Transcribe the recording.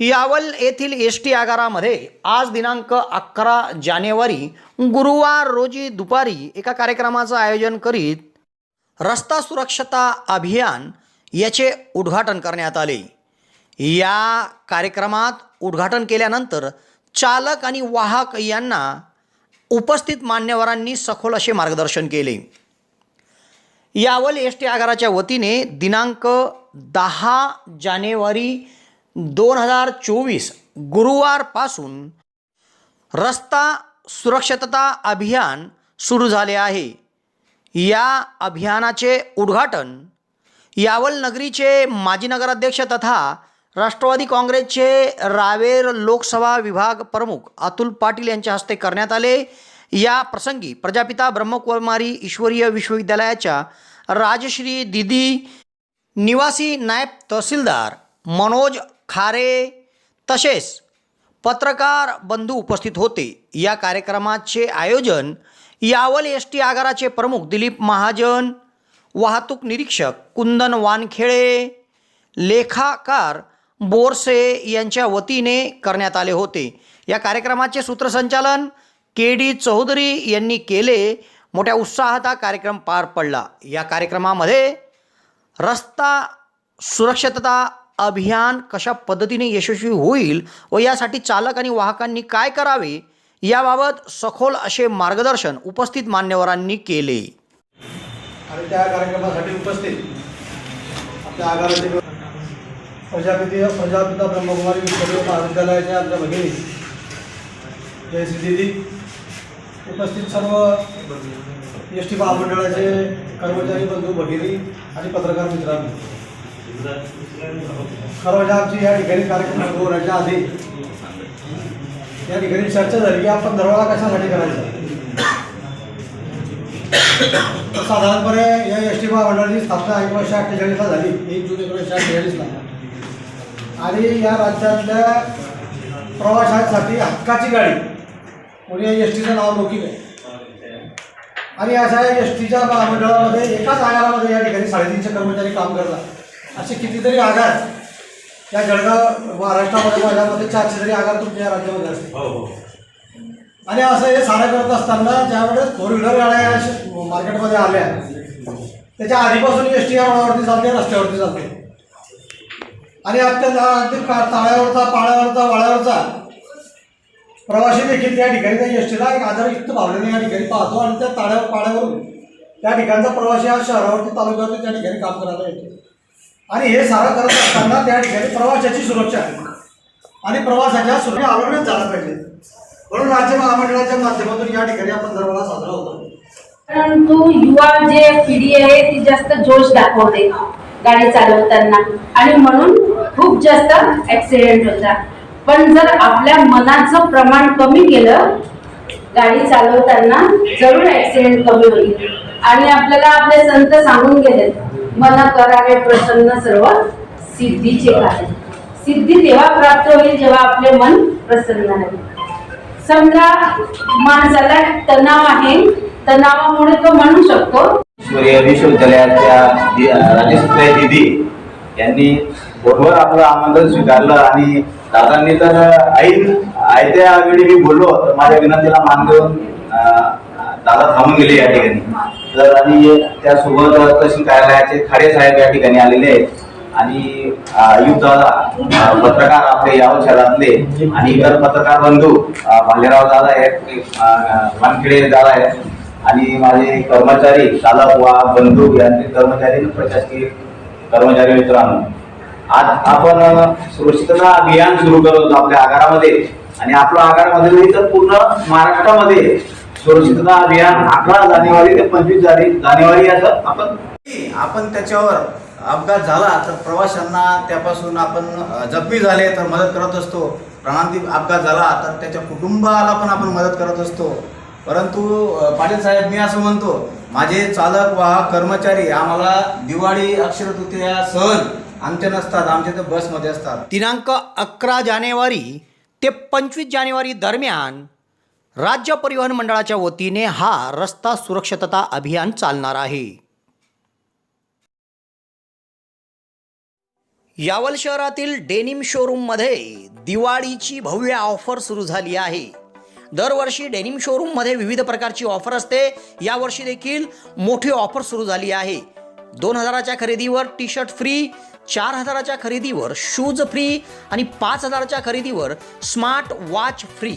यावल येथील S T आगारामध्ये आज दिनांक अकरा जानेवारी गुरुवार रोजी दुपारी एका कार्यक्रमाचं आयोजन करीत रस्ता सुरक्षता अभियान याचे उद्घाटन करण्यात आले. या कार्यक्रमात उद्घाटन केल्यानंतर चालक आणि वाहक यांना उपस्थित मान्यवरांनी सखोल असे मार्गदर्शन केले. यावल एस टी आगाराच्या वतीने दिनांक दहा जानेवारी दोन हजार चोवीस गुरुवारपासून रस्ता सुरक्षितता अभियान सुरू झाले आहे. या अभियानाचे उद्घाटन यावल नगरीचे माजी नगराध्यक्ष तथा राष्ट्रवादी काँग्रेसचे रावेर लोकसभा विभाग प्रमुख अतुल पाटील यांच्या हस्ते करण्यात आले. या प्रसंगी प्रजापिता ब्रह्मकुमारी ईश्वरीय विश्वविद्यालयाच्या राजश्री दिदी निवासी नायब तहसीलदार मनोज खारे तसेच पत्रकार बंधू उपस्थित होते. या कार्यक्रमाचे आयोजन यावल एस टी आगाराचे प्रमुख दिलीप महाजन वाहतूक निरीक्षक कुंदन वानखेळे लेखाकार बोरसे यांच्या वतीने करण्यात आले होते. या कार्यक्रमाचे सूत्रसंचालन के डी चौधरी यांनी केले. मोठ्या उत्साहात हा कार्यक्रम पार पडला. या कार्यक्रमामध्ये रस्ता सुरक्षितता अभियान कशा पद्धतीने यशस्वी होईल व यासाठी चालक आणि वाहकांनी काय करावे याबाबत सखोल असे मार्गदर्शन उपस्थित मान्यवरांनी केले. आणि त्या कार्यक्रमासाठी उपस्थित आपल्या आगाराचे प्रजापिती प्रजापिता ब्रह्मकुमारी विश्वदेव महाविद्यालयाच्या आमच्या भगिनी जयश्री दिदी उपस्थित सर्व एस टी महामंडळाचे कर्मचारी बंधू भगिनी आणि पत्रकार मित्रांनो. म्हणजे आमची या ठिकाणी कार्यक्रम सुरू होण्याच्या आधी. या ठिकाणी चर्चा झाली की आपण दरवाजा कशासाठी करायचा? साधारणपणे या एस टी महामंडळाची स्थापना एकोणीसशे अठ्ठेचाळीसला झाली. एक जून एकोणीसशे अठ्ठेचाळीसला. आणि या राज्यातल्या प्रवाशांसाठी हक्काची गाडी. म्हणजे या एस टीचं नाव लौकिक आहे आणि अशा एस टीच्या महामंडळामध्ये एकाच आगारामध्ये या ठिकाणी साडेतीनशे कर्मचारी काम करतात. असे कितीतरी आगार या जळगाव महाराष्ट्रामध्ये माझ्यामध्ये चारशे तरी आगार तुमच्या या राज्यामध्ये असतील. आणि असं हे सारं करत असताना ज्यावेळेस फोर व्हीलर गाड्या मार्केटमध्ये आल्या त्याच्या आधीपासून एस टी या रोडावरती चालते रस्त्यावरती चालते. आणि अत्यंत अगदी का- ताळ्यावरचा पाळ्यावरचा वाळ्यावरचा प्रवासी देखील त्या ठिकाणी त्या एस टीला एक आदरयुक्त भावनेने या ठिकाणी पाहतो आणि त्या ताळ्यावर पाळ्यावरून त्या ठिकाणचा प्रवासी हा शहरावरती तालुक्यावरती त्या ठिकाणी काम करायला येतो. आणि हे सारं करत असताना त्या ठिकाणी प्रवाशाची सुरक्षा आहे. आणि प्रवासाच्या सुरक्षा अवेअरनेस झाला पाहिजे. म्हणून राज्य महामंडळाच्या माध्यमातून या ठिकाणी आपण दरवाजा साजरा होतो. परंतु युवा जे पिढी आहे ती जास्त जोश दाखवते गाडी चालवताना. आणि म्हणून खूप जास्त ऍक्सिडेंट होतात पण जर आपल्या मनाचं प्रमाण कमी केलं गाडी चालवताना जरूर ऍक्सिडेंट कमी होईल. आणि आपल्याला आपले संत सांगून गेले मन करावे प्रसन्न सर्व सिद्धीचे कार्य. सिद्धी तेव्हा प्राप्त होईल जेव्हा आपले मन प्रसन्न राहील. समजा माणसाला तणाव आहे तणावामुळे तो म्हणू शकतो विश्वविद्यालयाच्या दि- दिदी यांनी बरोबर आपलं आमंत्रण स्वीकारलं आणि दादांनी तर आई आयत्या वेळी मी बोललो तर माझ्या विनंतीला मान देऊन दादा थांबून गेले या ठिकाणी. तर आणि त्यासोबत तहसील कार्यालयाचे खाडे साहेब या ठिकाणी आलेले आहेत. आणि आयुक्त पत्रकार आपले याव शहरातले आणि इतर पत्रकार बंधू भालेराव दादा आहेत वानखेडे दादा आहेत. आणि माझे कर्मचारी दादा वा बंधू यांचे कर्मचारी प्रशासकीय कर्मचारी मित्रांनो. आज आपण अ, सुरक्षितता अभियान सुरू करत होतो आपल्या आगारामध्ये. आणि आपलं आगारामध्ये नाही तर पूर्ण महाराष्ट्रामध्ये. सुरक्षितता अभियान अकरा जानेवारी ते पंचवीस जाने जानेवारी असं आपण आपण त्याच्यावर अपघात झाला तर प्रवाशांना त्यापासून आपण जखमी झाले तर मदत करत असतो. प्राणांतिक अपघात झाला तर त्याच्या कुटुंबाला पण आपण मदत करत असतो. परंतु पाटील साहेब मी असं म्हणतो माझे चालक वाहक कर्मचारी आम्हाला दिवाळी अक्षर तृतीया सण आमच्या नसतात आमच्या तर बसमध्ये असतात. दिनांक अकरा जानेवारी ते पंचवीस जानेवारी दरम्यान राज्य परिवहन मंडळाच्या वतीने हा रस्ता सुरक्षितता अभियान चालणार आहे. यावल शहरातील डेनिम शोरूममध्ये दिवाळीची भव्य ऑफर सुरू झाली आहे. दरवर्षी डेनिम शोरूममध्ये विविध प्रकारची ऑफर असते. यावर्षी देखील मोठी ऑफर सुरू झाली आहे. दोन हजाराच्या खरेदीवर टी शर्ट फ्री चार हजाराच्या खरेदीवर शूज फ्री आणि पाच हजाराच्या खरेदीवर स्मार्ट वॉच फ्री.